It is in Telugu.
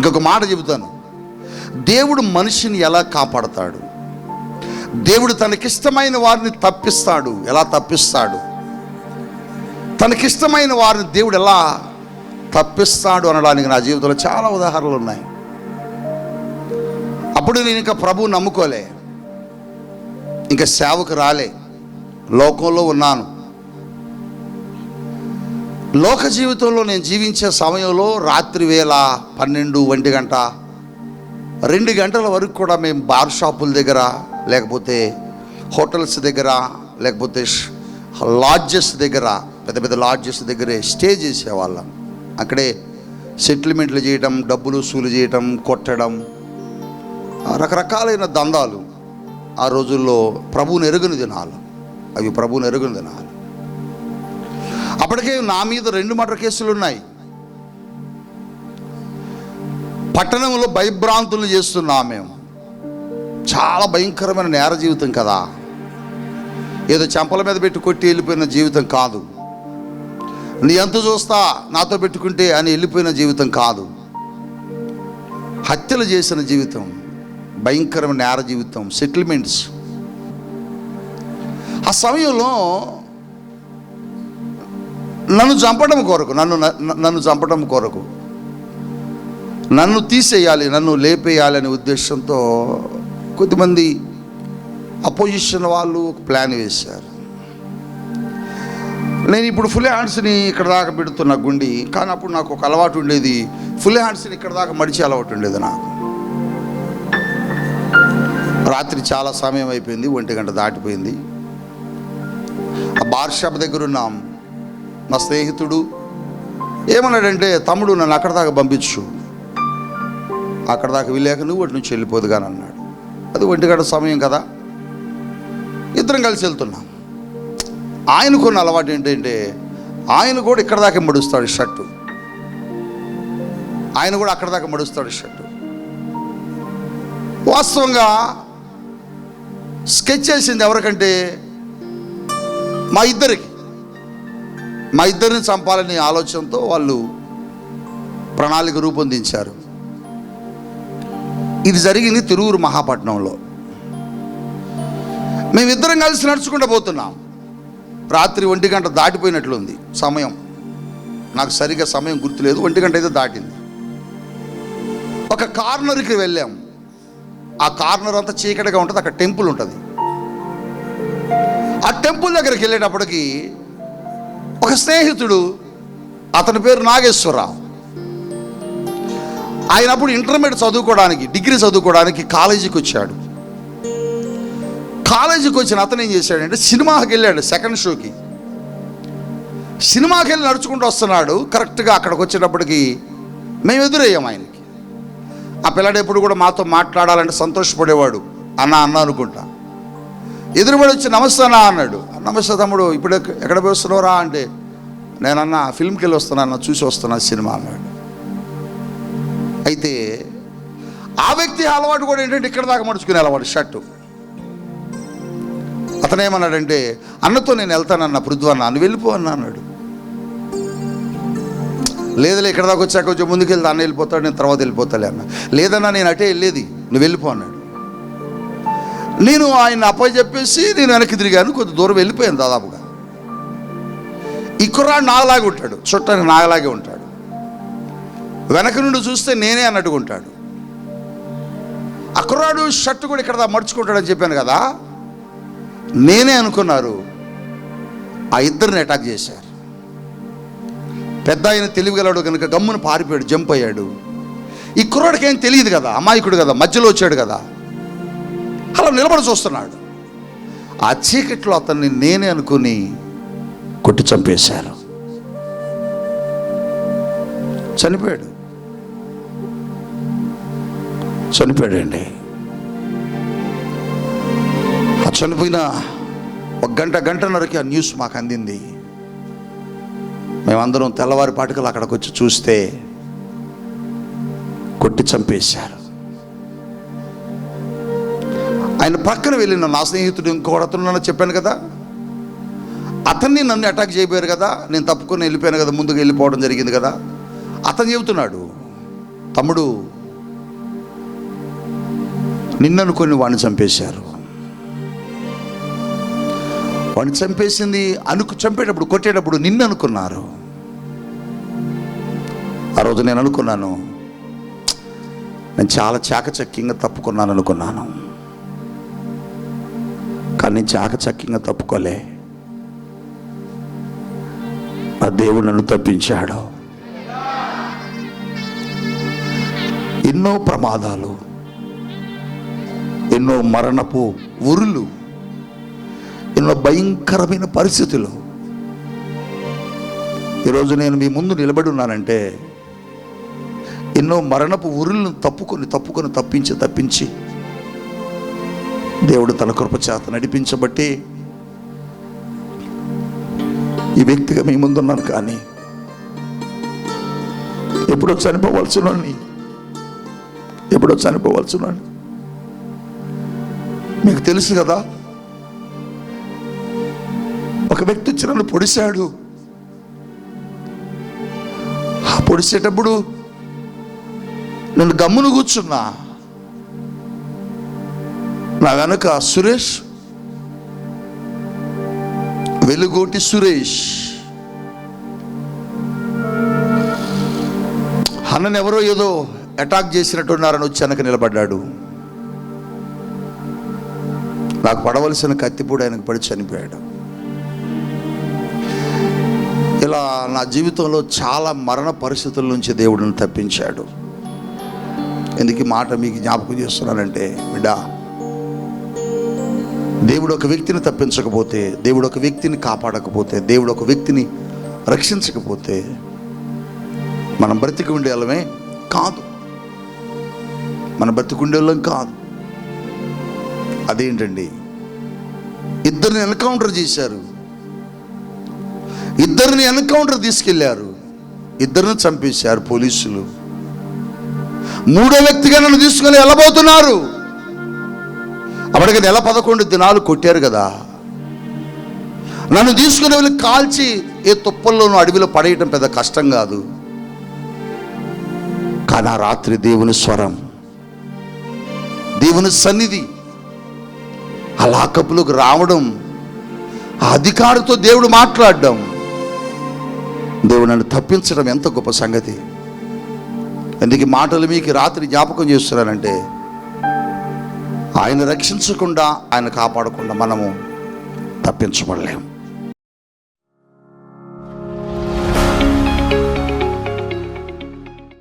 ఇంకొక మాట చెబుతాను. దేవుడు మనిషిని ఎలా కాపాడతాడు? దేవుడు తనకిష్టమైన వారిని తప్పిస్తాడు. ఎలా తప్పిస్తాడు? తనకిష్టమైన వారిని దేవుడు ఎలా తప్పిస్తాడు అనడానికి నా జీవితంలో చాలా ఉదాహరణలు ఉన్నాయి. అప్పుడు నేను ఇంకా ప్రభువు నమ్ముకోలే. ఇంకా సేవకు రాలే. లోకంలో ఉన్నాను. లోక జీవితంలో నేను జీవించే సమయంలో రాత్రి వేళ పన్నెండు ఒంటి గంట రెండు గంటల వరకు కూడా మేము బార్ షాపుల దగ్గర లేకపోతే హోటల్స్ దగ్గర లేకపోతే లాడ్జెస్ దగ్గర పెద్ద పెద్ద లాడ్జెస్ దగ్గరే స్టే చేసేవాళ్ళం. అక్కడే సెటిల్మెంట్లు చేయటం డబ్బులు వసూలు చేయటం కొట్టడం రకరకాలైన దందాలు ఆ రోజుల్లో ప్రభువుని ఎరుగుని దినాలు. అవి ప్రభువుని ఎరుగుని దినాలు. అప్పటికే నా మీద రెండు మర్డర్ కేసులు ఉన్నాయి. పట్టణంలో భయభ్రాంతులు చేస్తున్నాం మేము. చాలా భయంకరమైన నేర జీవితం కదా. ఏదో చెంపల మీద పెట్టి కొట్టి వెళ్ళిపోయిన జీవితం కాదు. నీ ఎంత చూస్తా నాతో పెట్టుకుంటే అని వెళ్ళిపోయిన జీవితం కాదు. హత్యలు చేసిన జీవితం భయంకరమైన నేర జీవితం సెటిల్మెంట్స్ ఆ సమయంలో నన్ను చంపడం కొరకు నన్ను నన్ను చంపడం కొరకు. నన్ను తీసేయాలి నన్ను లేపేయాలనే ఉద్దేశంతో కొద్దిమంది అపోజిషన్ వాళ్ళు ఒక ప్లాన్ వేశారు. నేను ఇప్పుడు ఫుల్ హ్యాండ్స్ని ఇక్కడ దాకా పెడుతున్నా గుండి కానీ అప్పుడు నాకు ఒక అలవాటు ఉండేది ఫుల్ హ్యాండ్స్ని ఇక్కడ దాకా మడిచే అలవాటు ఉండేది నాకు. రాత్రి చాలా సమయం అయిపోయింది ఒంటి గంట దాటిపోయింది. ఆ బార్ షాప్ దగ్గర ఉన్నాం. నా స్నేహితుడు ఏమన్నాడంటే తమ్ముడు నన్ను అక్కడ దాకా పంపించు. అక్కడ దాకా వెళ్ళాక నువ్వు వాటి నుంచి వెళ్ళిపోదు కానీ అన్నాడు. అది ఒంటిగంట సమయం కదా. ఇద్దరం కలిసి వెళ్తున్నాం. ఆయనకున్న అలవాటు ఏంటంటే ఆయన కూడా ఇక్కడ దాకా మడుస్తాడు షర్టు. ఆయన కూడా అక్కడ దాకా మడుస్తాడు షర్టు. వాస్తవంగా స్కెచ్ చేసింది ఎవరికంటే మా ఇద్దరికి. మా ఇద్దరిని చంపాలనే ఆలోచనతో వాళ్ళు ప్రణాళిక రూపొందించారు. ఇది జరిగింది తిరువురు మహాపట్నంలో. మేమిద్దరం కలిసి నడుచుకుంటూ పోతున్నాం. రాత్రి ఒంటి గంట దాటిపోయినట్లుంది సమయం. నాకు సరిగా సమయం గుర్తులేదు ఒంటి గంట అయితే దాటింది. ఒక కార్నర్కి వెళ్ళాం. ఆ కార్నర్ అంతా చీకటిగా ఉంటుంది అక్కడ టెంపుల్ ఉంటుంది. ఆ టెంపుల్ దగ్గరికి వెళ్ళేటప్పటికి ఒక స్నేహితుడు అతని పేరు నాగేశ్వరరావు. ఆయన అప్పుడు ఇంటర్మీడియట్ చదువుకోవడానికి డిగ్రీ చదువుకోవడానికి కాలేజీకి వచ్చాడు. కాలేజీకి వచ్చిన అతను ఏం చేశాడంటే సినిమాకి వెళ్ళాడు సెకండ్ షోకి. సినిమాకి వెళ్ళి నడుచుకుంటూ వస్తున్నాడు. కరెక్ట్గా అక్కడికి వచ్చేటప్పటికి మేము ఎదురయ్యాం ఆయనకి. ఆ పిల్లడు ఎప్పుడు కూడా మాతో మాట్లాడాలంటే సంతోషపడేవాడు. అన్న అన్న అనుకుంటా. ఎదురుబడి వచ్చి నమస్తే అన్న అన్నాడు నమస్తే తమ్ముడు ఇప్పుడు ఎక్కడ పోయి వస్తున్నావురా అంటే నేనన్న ఫిల్మ్కి వెళ్ళి వస్తున్నాను చూసి వస్తున్నా సినిమా అన్నాడు. అయితే ఆ వ్యక్తి అలవాటు కూడా ఏంటంటే ఇక్కడ దాకా మడుచుకునే అలవాటు షర్టు. అతనేమన్నాడంటే అన్నతో నేను వెళ్తానన్న పృథ్వన్న నువ్వు వెళ్ళిపో అన్న అన్నాడు. లేదులే ఇక్కడ దాకా వచ్చాక కొంచెం ముందుకు వెళ్తే అన్న వెళ్ళిపోతాడు నేను తర్వాత వెళ్ళిపోతాలే అన్న. లేదన్నా నేను అటే వెళ్ళేది నువ్వు వెళ్ళిపో అన్నాడు. నేను ఆయన అప్పని చెప్పేసి నేను వెనక్కి తిరిగాను కొద్ది దూరం వెళ్ళిపోయాను దాదాపుగా. ఈ కుర్రాడు నాగలాగే ఉంటాడు చుట్టానికి నాగలాగే ఉంటాడు. వెనక నుండి చూస్తే నేనే అన్నట్టుగా ఉంటాడు. ఆ కుర్రాడు షర్ట్ కూడా ఇక్కడ మడుచుకుంటాడని చెప్పాను కదా నేనే అనుకున్నారు ఆ ఇద్దరిని అటాక్ చేశారు. పెద్ద ఆయన తెలివిగలడు కనుక గమ్మున పారిపోయాడు జంప్ అయ్యాడు. ఈ కుర్రాడికి ఏం తెలియదు కదా అమాయకుడు కదా మధ్యలో వచ్చాడు కదా. అలా నిలబడి చూస్తున్నాడు. ఆ చీకట్లో అతన్ని నేనే అనుకుని కొట్టి చంపేశారు. చనిపోయాడు. చనిపోయాడండి. ఆ చనిపోయిన ఒక గంట గంటన్నరకి ఆ న్యూస్ మాకు అందింది. మేమందరం తెల్లవారి పాటికలు అక్కడికి వచ్చి చూస్తే కొట్టి చంపేశారు. ఆయన పక్కన వెళ్ళిన నా స్నేహితుడు ఇంకొకడు అతను చెప్పాను కదా. అతన్ని నన్ను అటాక్ చేయబోయారు కదా. నేను తప్పుకొని వెళ్ళిపోయాను కదా ముందుకు వెళ్ళిపోవడం జరిగింది కదా. అతను చెబుతున్నాడు తమ్ముడు నిన్ననుకొని వాడిని చంపేశారు. వాడిని చంపేసింది అనుకు చంపేటప్పుడు కొట్టేటప్పుడు నిన్ను అనుకున్నారు. ఆ రోజు నేను అనుకున్నాను నేను చాలా చాకచక్యంగా తప్పుకున్నాను అనుకున్నాను. కానీ చాకచక్యంగా తప్పుకోలే. ఆ దేవుడు నన్ను తప్పించాడు. ఎన్నో ప్రమాదాలు ఎన్నో మరణపు ఉరులు ఎన్నో భయంకరమైన పరిస్థితులు. ఈరోజు నేను మీ ముందు నిలబడి ఉన్నానంటే ఎన్నో మరణపు ఉరులను తప్పుకొని తప్పుకొని తప్పించి తప్పించి దేవుడు తన కృప చేత నడిపించబట్టి ఈ వ్యక్తిగా మీ ముందున్నాను కానీ ఎప్పుడో చనిపోవలసిన ఎప్పుడో చనిపోవలసిన మీకు తెలుసు కదా ఒక వ్యక్తి వచ్చి నన్ను పొడిశాడు. ఆ పొడిసేటప్పుడు నేను గమ్మును కూర్చున్నా. నా వెనక సురేష్ వెలుగోటి సురేష్. అన్నను ఎవరో ఏదో అటాక్ చేసినట్టున్నారని వచ్చి వెనక నిలబడ్డాడు. నాకు పడవలసిన కత్తిపూడి ఆయనకు పడి చనిపోయాడు. ఇలా నా జీవితంలో చాలా మరణ పరిస్థితుల నుంచి దేవుడిని తప్పించాడు. ఎందుకు మాట మీకు జ్ఞాపకం చేస్తున్నానంటే బిడ్డా దేవుడు ఒక వ్యక్తిని తప్పించకపోతే దేవుడు ఒక వ్యక్తిని కాపాడకపోతే దేవుడు ఒక వ్యక్తిని రక్షించకపోతే మనం బ్రతికి ఉండేవాళ్ళమే కాదు. మన బ్రతికి ఉండేవాళ్ళం కాదు. అదేంటండి? ఇద్దరిని ఎన్కౌంటర్ చేశారు. ఇద్దరిని ఎన్కౌంటర్ తీసుకెళ్ళారు. ఇద్దరిని చంపేశారు పోలీసులు. మూడో వ్యక్తిగా నన్ను తీసుకొని వెళ్ళబోతున్నారు. అప్పటికి నెల పదకొండు దినాలు కొట్టారు కదా. నన్ను తీసుకుని వెళ్ళి కాల్చి ఏ తుప్పల్లోనూ అడవిలో పడేయటం పెద్ద కష్టం కాదు. కానీ ఆ రాత్రి దేవుని స్వరం దేవుని సన్నిధి ఆ లాకపులోకి రావడం ఆ అధికారితో దేవుడు మాట్లాడడం దేవుడు నన్ను తప్పించడం ఎంత గొప్ప సంగతి. అందుకే మాటలు మీకు రాత్రి జ్ఞాపకం చేస్తున్నానంటే ఆయన రక్షించకుండా ఆయన కాపాడకుండా మనము తప్పించబడలేము.